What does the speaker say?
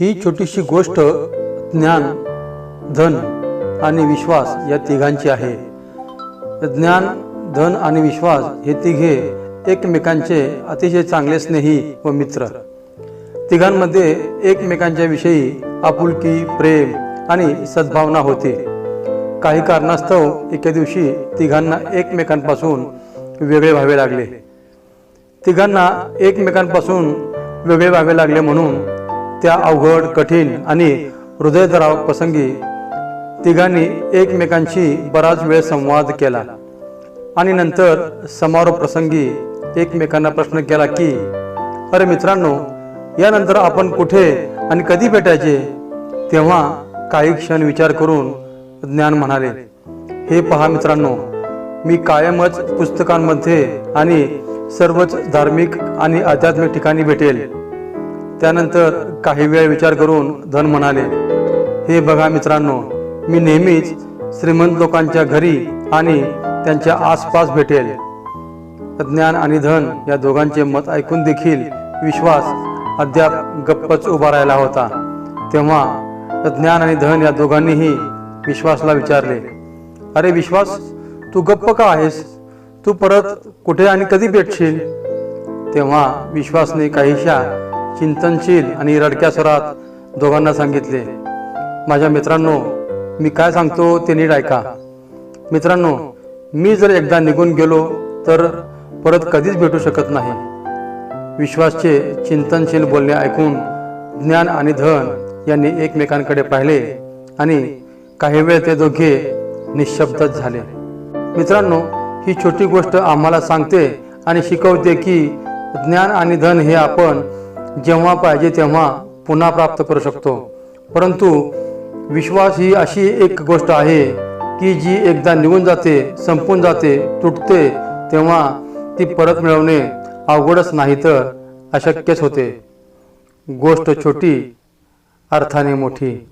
ही छोटीशी गोष्ट ज्ञान धन आणि विश्वास या तिघांची आहे. ज्ञान धन आणि विश्वास हे तिघे एकमेकांचे अतिशय चांगले स्नेही व मित्र. तिघांमध्ये एकमेकांच्या विषयी आपुलकी प्रेम आणि सद्भावना होते. काही कारणास्तव एके दिवशी तिघांना एकमेकांपासून वेगळे व्हावे लागले. तिघांना एकमेकांपासून वेगळे व्हावे लागले म्हणून त्या अवघड कठीण आणि हृदयद्राव प्रसंगी तिघांनी एकमेकांशी बराच वेळ संवाद केला. आणि नंतर समारोप प्रसंगी एकमेकांना प्रश्न केला की अरे मित्रांनो यानंतर आपण कुठे आणि कधी भेटायचे? तेव्हा काही क्षण विचार करून ज्ञान म्हणाले हे पहा मित्रांनो मी कायमच पुस्तकांमध्ये आणि सर्वच धार्मिक आणि आध्यात्मिक ठिकाणी भेटेल. त्यानंतर काही वेळ विचार करून धन म्हणाले हे बघा मित्रांनो मी नेहमीच श्रीमंत लोकांच्या घरी आणि त्यांच्या आसपास भेटेल. ज्ञान आणि धन या दोघांचे मत ऐकून देखील विश्वास अद्याप गप्पच उभा राहिला होता. तेव्हा ज्ञान आणि धन या दोघांनीही विश्वासला विचारले अरे विश्वास तू गप्प का आहेस? तू परत कुठे आणि कधी भेटशील? तेव्हा विश्वासने काहीशा चिंतनशील आणि रडक्या स्वरात दोघांना सांगितले माझ्या मित्रांनो मी काय सांगतो ते नीट ऐका. मित्रांनो मी जर एकदा निघून गेलो तर परत कधीच भेटू शकत नाही. विश्वासचे चिंतनशील बोलणे ऐकून ज्ञान आणि धन यांनी एकमेकांकडे पाहिले आणि काही वेळ ते दोघे निशब्दच झाले. मित्रांनो ही छोटी गोष्ट आम्हाला सांगते आणि शिकवते की ज्ञान आणि धन हे आपण जेव्हा पाहिजे तेव्हा पुन्हा प्राप्त करू शकतो. परंतु विश्वास ही अशी एक गोष्ट आहे की जी एकदा निघून जाते संपून जाते तुटते तेव्हा ती परत मिळवणे अवघडच नाही तर अशक्यच होते. गोष्ट छोटी अर्थाने मोठी.